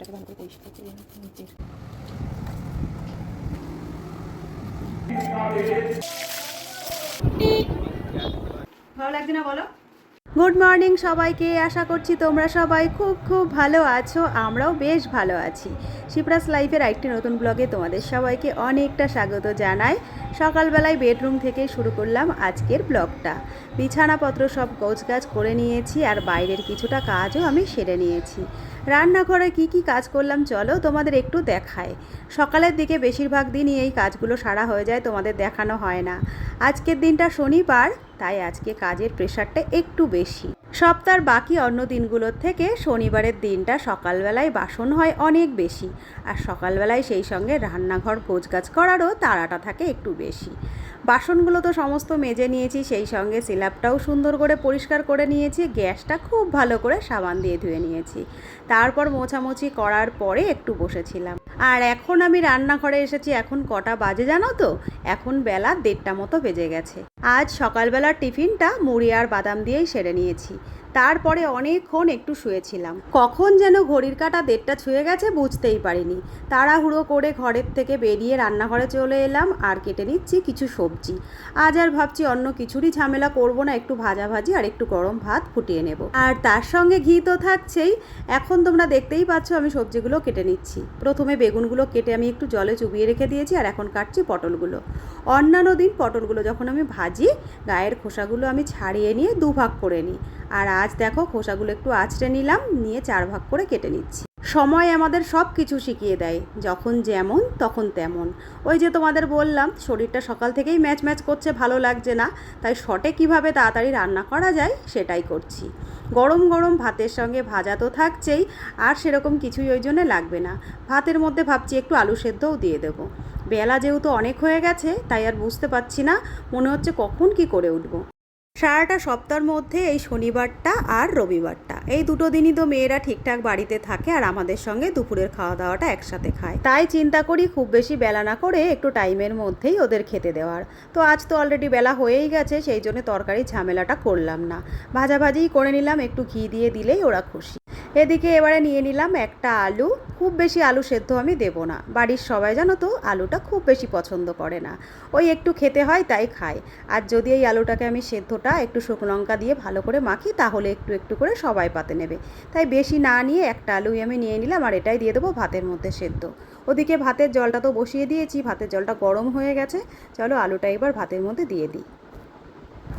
গ্যাসটাকে ভালো করে পরিষ্কার গুড মর্নিং সবাইকে, আশা করছি তোমরা সবাই খুব খুব ভালো আছো, আমরাও বেশ ভালো আছি। শিপ্রাস লাইফের একটি নতুন ব্লগে তোমাদের সবাইকে অনেকটা স্বাগত জানাই। সকালবেলায় বেডরুম থেকে শুরু করলাম আজকের ব্লগটা। বিছানাপত্র সব গোছগাছ করে নিয়েছি আর বাইরের কিছুটা কাজও আমি সেরে নিয়েছি। রান্নাঘরে কি কি কাজ করলাম চলো তোমাদের একটু দেখায়। সকালের দিকে বেশিরভাগ দিনই এই কাজগুলো সারা হয়ে যায়, তোমাদের দেখানো হয় না। আজকের দিনটা শনিবার, তাই আজকে কাজের প্রেশারটা একটু বেশি। সপ্তাহের বাকি অন্য দিনগুলোর থেকে শনিবারের দিনটা সকালবেলায় বাসন হয় অনেক বেশি। আর সকালবেলায় সেই সঙ্গে রান্নাঘর গোছগাছ করারও তাড়াটা থাকে একটু বেশি। বাসনগুলো তো সমস্ত মেজে নিয়েছি, সেই সঙ্গে সিলাপটাও সুন্দর করে পরিষ্কার করে নিয়েছি, গ্যাসটা খুব ভালো করে সাবান দিয়ে ধুয়ে নিয়েছি। তারপর মোছামুছি করার পরে একটু বসেছিলাম। আর এখন আমি রান্নাঘরে এসেছি, এখন কটা বাজে জানো তো? এখন বেলা দেড়টা মতো বেজে গেছে। আজ সকালবেলার টিফিনটা মুড়ি আর বাদাম দিয়েই সেরে নিয়েছি। তারপরে অনেকক্ষণ একটু শুয়েছিলাম। কখন যেন ঘড়ির কাটা দেড়টা ছুঁয়ে গেছে, বুঝতেই পারিনি। তাড়াহুড়ো করে ঘরের থেকে বেরিয়ে রান্নাঘরে চলে এলাম আর কেটে নিচ্ছি কিছু সবজি। আজ আর ভাবছি অন্য কিছুরই ঝামেলা করব না, একটু ভাজাভাজি আর একটু গরম ভাত ফুটিয়ে নেব। আর তার সঙ্গে ঘি তো থাকছেই। এখন তোমরা দেখতেই পাচ্ছ আমি সবজিগুলো কেটে নিচ্ছি। প্রথমে বেগুনগুলো কেটে আমি একটু জলে চুবিয়ে রেখে দিয়েছি আর এখন কাটছি পটলগুলো। অন্যান্য দিন পটলগুলো যখন আমি ভাজি, গায়ের খোসাগুলো আমি ছাড়িয়ে নিয়ে দুভাগ করে নিই। আর আজ দেখো খোসাগুলো একটু আঁচড়ে নিলাম, নিয়ে চার ভাগ করে কেটে নিচ্ছি। সময় আমাদের সব কিছু শিখিয়ে দেয়, যখন যেমন তখন তেমন। ওই যে তোমাদের বললাম, শরীরটা সকাল থেকেই ম্যাচ ম্যাচ করছে, ভালো লাগছে না, তাই শটে কীভাবে তাড়াতাড়ি রান্না করা যায় সেটাই করছি। গরম গরম ভাতের সঙ্গে ভাজা তো থাকছেই, আর সেরকম কিছুই ওই জন্যে লাগবে না। ভাতের মধ্যে ভাবছি একটু আলু সেদ্ধও দিয়ে দেবো। বেলা যেহেতু অনেক হয়ে গেছে, তাই আর বুঝতে পারছি না, মনে হচ্ছে কখন কি করে উঠবো। সারাটা সপ্তাহের মধ্যে এই শনিবারটা আর রবিবারটা। এই দুটো দিনই তো মেয়েরা ঠিকঠাক বাড়িতে থাকে আর আমাদের সঙ্গে দুপুরের খাওয়া দাওয়াটা একসাথে খায়। তাই চিন্তা করি খুব বেশি বেলা না করে একটু টাইমের মধ্যেই ওদের খেতে দেওয়ার। তো আজ তো অলরেডি বেলা হয়েই গেছে, সেই জন্য তরকারি ঝামেলাটা করলাম না। ভাজাভাজিই করে নিলাম, একটু ঘি দিয়ে দিলেই ওরা খুশি। এদিকে এবারে নিয়ে নিলাম একটা আলু। খুব বেশি আলু সেদ্ধ আমি দেব না। বাড়ির সবাই জানো তো, আলুটা খুব বেশি পছন্দ করে না। ওই একটু খেতে হয়, তাই খায়। আর যদি এই আলুটাকে আমি সেদ্ধটা একটু শুকনো লঙ্কা দিয়ে ভালো করে মাখি, তাহলে একটু একটু করে সবাই পাতে নেবে। তাই বেশি না নিয়ে একটা আলুই আমি নিয়ে নিলাম, আর এটাই দিয়ে দেবো ভাতের মধ্যে সেদ্ধ। ওদিকে ভাতের জলটা তো বসিয়ে দিয়েছি, ভাতের জলটা গরম হয়ে গেছে। চলো আলুটা এবার ভাতের মধ্যে দিয়ে দিই।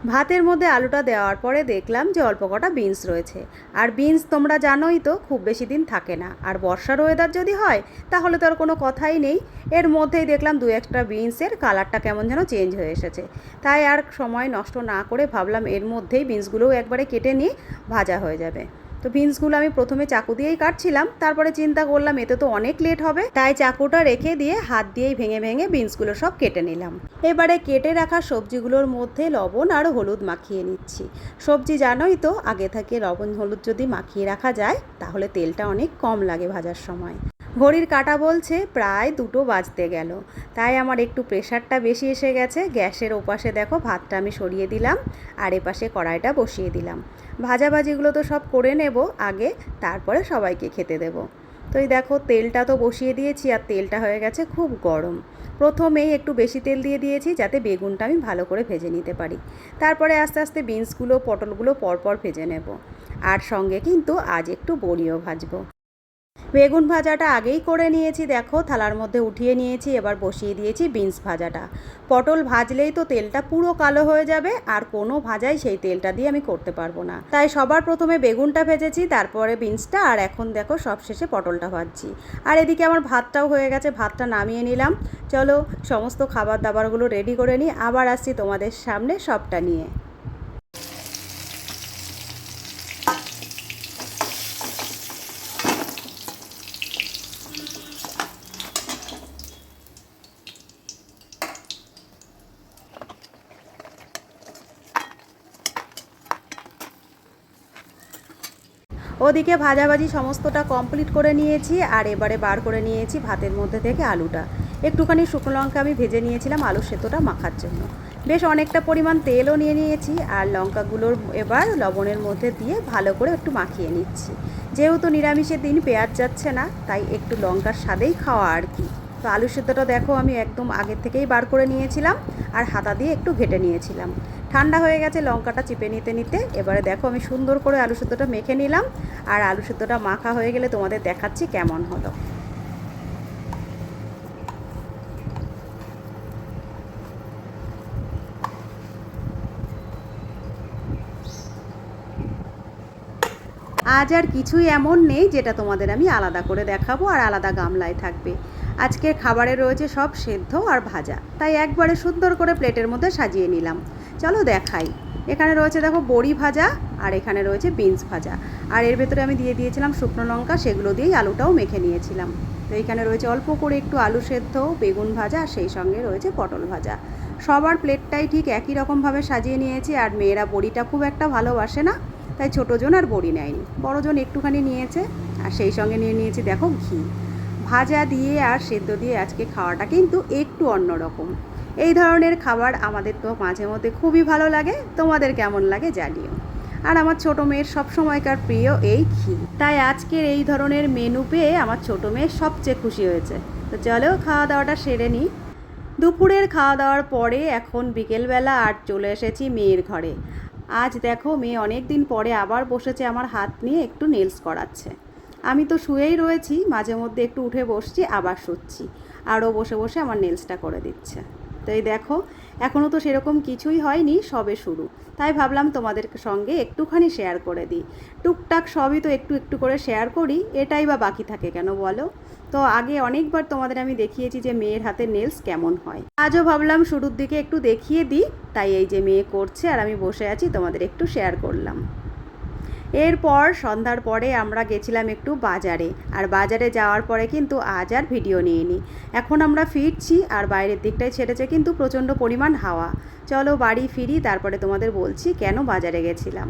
ভাতের মধ্যে আলুটা দেওয়ার পরে দেখলাম যে অল্প কটা বিনস রয়েছে। আর বিনস তোমরা জানোই তো, খুব বেশি দিন থাকে না। আর বর্ষার ওয়েদার যদি হয়, তাহলে তো আর কোনো কথাই নেই। এর মধ্যেই দেখলাম দু একটা বিনসের কালারটা কেমন যেন চেঞ্জ হয়ে এসেছে। তাই আর সময় নষ্ট না করে ভাবলাম এর মধ্যেই বিনসগুলোও একবারে কেটে নিয়ে ভাজা হয়ে যাবে। তো বিনসগুলো আমি প্রথমে চাকু দিয়েই কাটছিলাম, তারপরে চিন্তা করলাম এতে তো অনেক লেট হবে, তাই চাকুটা রেখে দিয়ে হাত দিয়েই ভেঙে ভেঙে বিনসগুলো সব কেটে নিলাম। এবারে কেটে রাখা সবজিগুলোর মধ্যে লবণ আর হলুদ মাখিয়ে নিচ্ছি। সবজি জানোই তো, আগে থেকে লবণ হলুদ যদি মাখিয়ে রাখা যায়, তাহলে তেলটা অনেক কম লাগে ভাজার সময়। ঘড়ির কাটা বলছে, প্রায় দুটো বাজতে গেল। তাই আমার একটু প্রেশারটা বেশি এসে গেছে। গ্যাসের ওপাশে দেখো, ভাতটা আমি সরিয়ে দিলাম, আর এপাশে কড়াইটা বসিয়ে দিলাম। ভাজাভাজিগুলো তো সব করে নেব আগে, তারপরে সবাইকে খেতে দেব। তো এই দেখো, তেলটা তো বসিয়ে দিয়েছি, আর তেলটা হয়ে গেছে খুব গরম। প্রথমেই একটু বেশি তেল দিয়ে দিয়েছি, যাতে বেগুনটা আমি ভালো করে ভেজে নিতে পারি। তারপরে আস্তে আস্তে বিনসগুলো, পটলগুলো পরপর ভেজে নেব। আর সঙ্গে কিন্তু আজ একটু বড়িও ভাজবো। বেগুন ভাজাটা আগেই করে নিয়েছি, দেখো, থালার মধ্যে উঠিয়ে নিয়েছি, এবার বসিয়ে দিয়েছি বিনস ভাজাটা। পটল ভাজলেই তো তেলটা পুরো কালো হয়ে যাবে, আর কোনো ভাজাই সেই তেলটা দিয়ে আমি করতে পারব না। তাই সবার প্রথমে বেগুনটা ভেজেছি, তারপরে বিনসটা, আর এখন দেখো সবশেষে পটলটা ভাজছি। আর এদিকে আমার ভাতটাও হয়ে গেছে, ভাতটা নামিয়ে নিলাম। চলো, সমস্ত খাবার দাবারগুলো রেডি করে নিই, আবার আসছি তোমাদের সামনে সবটা নিয়ে। ওদিকে ভাজাভাজি সমস্তটা কমপ্লিট করে নিয়েছি আর এবারে বার করে নিয়েছি ভাতের মধ্যে থেকে আলুটা। একটুখানি শুকনো লঙ্কা আমি ভেজে নিয়েছিলাম আলু সেদ্ধটা মাখার জন্য। বেশ অনেকটা পরিমাণ তেলও নিয়ে নিয়েছি আর লঙ্কাগুলোর এবার লবণের মধ্যে দিয়ে ভালো করে একটু মাখিয়ে নিচ্ছি। যেহেতু নিরামিষের দিন পেঁয়াজ যাচ্ছে না, তাই একটু লঙ্কার স্বাদেই খাওয়া আর কি। তো আলু সেদ্ধটা দেখো আমি একদম আগের থেকেই বার করে নিয়েছিলাম আর হাতা দিয়ে একটু ঘেটে নিয়েছিলাম। ঠান্ডা হয়ে গেছে, লঙ্কাটা চিপে নিতে নিতে। এবারে দেখো আমি সুন্দর করে আলু সেদ্ধটা মেখে নিলাম। আর আলু সেদ্ধটা মাখা হয়ে গেলে তোমাদের দেখাচ্ছি কেমন হলো। আজ আর কিছুই এমন নেই যেটা তোমাদের আমি আলাদা করে দেখাবো আর আলাদা গামলায় থাকবে। আজকের খাবারে রয়েছে সব সেদ্ধ আর ভাজা। তাই একবারে সুন্দর করে প্লেটের মধ্যে সাজিয়ে নিলাম। চলো দেখাই। এখানে রয়েছে দেখো বড়ি ভাজা আর এখানে রয়েছে বিনস ভাজা। আর এর ভেতরে আমি দিয়ে দিয়েছিলাম শুকনো লঙ্কা, সেগুলো দিয়েই আলুটাও মেখে নিয়েছিলাম। তো এখানে রয়েছে অল্প করে একটু আলু সেদ্ধ, বেগুন ভাজা আর সেই সঙ্গে রয়েছে পটল ভাজা। সবার প্লেটটাই ঠিক একই রকমভাবে সাজিয়ে নিয়েছি আর মেয়েরা বড়িটা খুব একটা ভালোবাসে না। তাই ছোটোজন আর বড়ি নেয়নি। বড়জন একটুখানি নিয়েছে, আর সেই সঙ্গে নিয়ে নিয়েছি, দেখো ঘি। ভাজা দিয়ে আর সেদ্ধ দিয়ে আজকে খাওয়াটা কিন্তু একটু অন্যরকম। এই ধরনের খাবার আমাদের তো মাঝে মধ্যে খুবই ভালো লাগে, তোমাদের কেমন লাগে জানিও। আর আমার ছোটো মেয়ের সবসময়কার প্রিয় এই ঘি। তাই আজকের এই ধরনের মেনু পেয়ে আমার ছোটো মেয়ে সবচেয়ে খুশি হয়েছে। তো চলো খাওয়া দাওয়াটা সেরে নিই। দুপুরের খাওয়া দাওয়ার পরে এখন বিকেলবেলা আর চলে এসেছি মেয়ের ঘরে। আজ দেখো মেয়ে অনেক দিন পরে আবার বসেছে আমার হাত নিয়ে একটু নেলস করাচ্ছে। আমি তো শুয়েই রয়েছি, মাঝে মধ্যে একটু উঠে বসছি, আবার শুচ্ছি। আরও বসে বসে আমার নেলসটা করে দিচ্ছে। তো এই দেখো এখনও তো সেরকম কিছুই হয়নি, সবে শুরু। তাই ভাবলাম তোমাদের সঙ্গে একটুখানি শেয়ার করে দিই। টুকটাক সবই তো একটু একটু করে শেয়ার করি, এটাই বা বাকি থাকে কেন বলো? তো আগে অনেকবার তোমাদের আমি দেখিয়েছি যে মেয়ের হাতে নেলস কেমন হয়। আজও ভাবলাম শুরুর দিকে একটু দেখিয়ে দিই, তাই এই যে মেয়ে করছে আর আমি বসে আছি, তোমাদের একটু শেয়ার করলাম। এরপর সন্ধ্যার পরে আমরা গেছিলাম একটু বাজারে। আর বাজারে যাওয়ার পরে কিন্তু আজ আর ভিডিও নিইনি। এখন আমরা ফিরছি আর বাইরের দিকটায় ছেড়েছে কিন্তু প্রচণ্ড পরিমাণ হাওয়া। চলো বাড়ি ফিরি, তারপরে তোমাদের বলছি কেন বাজারে গেছিলাম।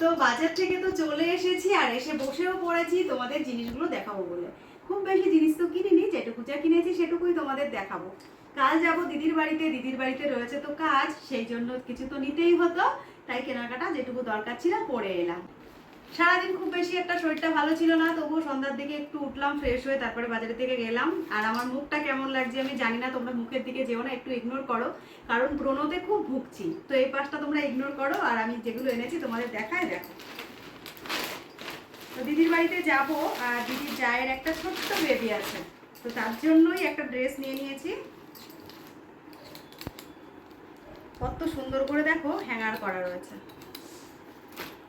তো বাজার থেকে তো চলে এসেছি আর এসে বসেও পড়েছি, তোমাদের জিনিসগুলো দেখাবো বলে। খুব বেশি জিনিস তো কিনিনি, যেটুকু যা কিনেছি সেটুকুই তোমাদের দেখাবো। কাল যাব দিদির বাড়িতে দিদির বাড়িতে রয়েছে তো কাজ, সেই জন্য কিছু তো নিতেই হতো। তাই কেনাকাটা যেটুকু দরকার ছিল পরে এলাম। সারাদিন খুব বেশি একটা শরীরটা ভালো ছিল না, তবুও সন্ধ্যার দিকে একটু উঠলাম ফ্রেশ হয়ে তারপরে বাজারের দিকে গেলাম। আর আমার মুখটা কেমন লাগছে আমি জানি না, তোমরা মুখের দিকে যেও না, একটু ইগনোর করো। কারণ ব্রণতে খুব ভুগছি। তো এই পাশটা তোমরা ইগনোর করো, আর আমি যেগুলো এনেছি তোমাদের দেখায় দেখো। তো দিদির বাড়িতে যাব, আর দিদির জায়ের একটা ছোট্ট বেবি আছে। তো তার জন্যই একটা ড্রেস নিয়ে নিয়েছি। কত সুন্দর করে দেখো হ্যাঙ্গার করা রয়েছে।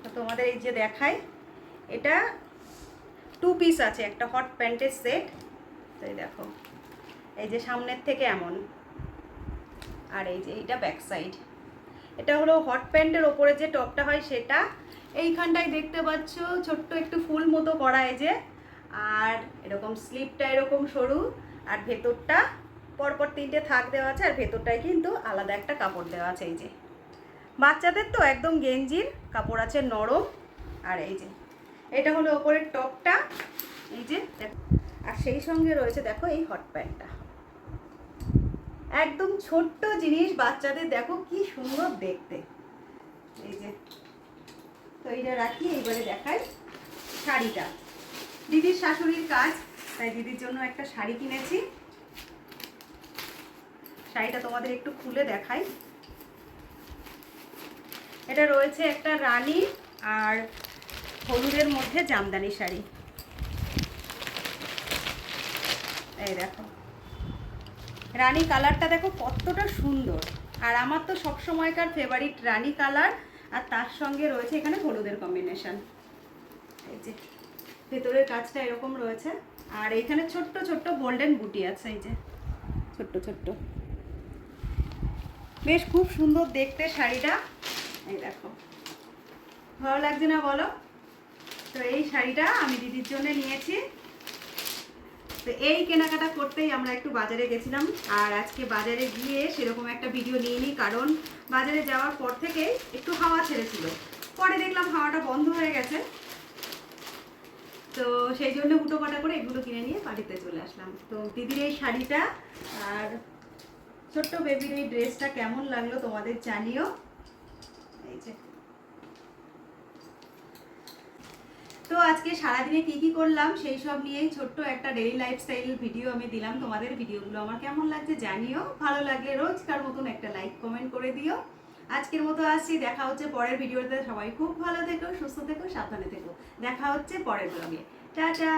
তো তোমাদের এই যে দেখাই, এটা টু পিস আছে, একটা হট প্যান্টের সেট তো দেখো, এই যে সামনের থেকে এমন। আর এই যে এইটা ব্যাক সাইড এটা হলো হট প্যান্টের ওপরে যে টপটা হয় সেটা। এইখানটায় দেখতে পাচ্ছ ছোট্ট একটু ফুল মতো করা এই যে। আর এরকম স্লিপটা এরকম সরু, আর ভেতরটা পরপর তিনটে থাক দেওয়া আছে আর ভেতরটায় কিন্তু আলাদা একটা কাপড় দেওয়া আছে, এই যে। বাচ্চাদের তো একদম গেঞ্জির কাপড় আছে নরম, আর এই যে। এটা হলো ওপরের টপটা, এই যে আর সেই সঙ্গে রয়েছে, দেখো এই হট প্যান্টটা একদম ছোট্ট জিনিস বাচ্চাদের, দেখো কি সুন্দর দেখতে। এই যে, তো এইটা রাখি, এইবারে দেখাই শাড়িটা। দিদির শাশুড়ির কাজ, তাই দিদির জন্য একটা শাড়ি কিনেছি। শাড়িটা তোমাদের একটু খুলে দেখাই। এটা রয়েছে একটা রানী আর হলুদের মধ্যে জামদানি শাড়ি। এই দেখো। রানী কালারটা দেখো কতটা সুন্দর। আর আমার তো সব সময়কার ফেভারিট রানী কালার, আর তার সঙ্গে রয়েছে এখানে হলুদের কম্বিনেশন এই যে, ভেতরের কাজটা এরকম রয়েছে। আর এখানে ছোট্ট ছোট্ট গোল্ডেন বুটি আছে, এই যে, ছোট্ট ছোট্ট। বেশ খুব সুন্দর দেখতে শাড়িটা। এই দেখো। ভালো লাগছে না বলো? তো এই শাড়িটা আমি দিদির জন্য নিয়েছি। তো এই কেনাকাটা করতেই আমরা একটু বাজারে গেছিলাম আর আজকে বাজারে গিয়ে সেরকম একটা ভিডিও নিইনি কারণ বাজারে যাওয়ার পর থেকে একটু হাওয়া ছেড়েছিল। পরে দেখলাম হাওয়াটা বন্ধ হয়ে গেছে। তো সেই জন্য পাটা করে এগুলো কিনে নিয়ে বাড়িতে চলে আসলাম। তো দিদির এই শাড়িটা আর ছোট্ট বেবির এই ড্রেসটা কেমন লাগল তোমাদের জানিও? এই যে। তো আজকে সারাদিনে কি কি করলাম সেই সব নিয়েই ছোট্ট একটা ডেইলি লাইফস্টাইল ভিডিও আমি দিলাম তোমাদের। ভিডিওগুলো আমার কেমন লাগছে জানিও। ভালো লাগলে রোজকার মতন একটা লাইক কমেন্ট করে দিও। আজকের মতো আসছি। দেখা হচ্ছে পরের ভিডিওতে। সবাই খুব ভালো থেকো, সুস্থ থেকো, সাবধানে থেকো। দেখা হচ্ছে পরের ব্লগে টাটা!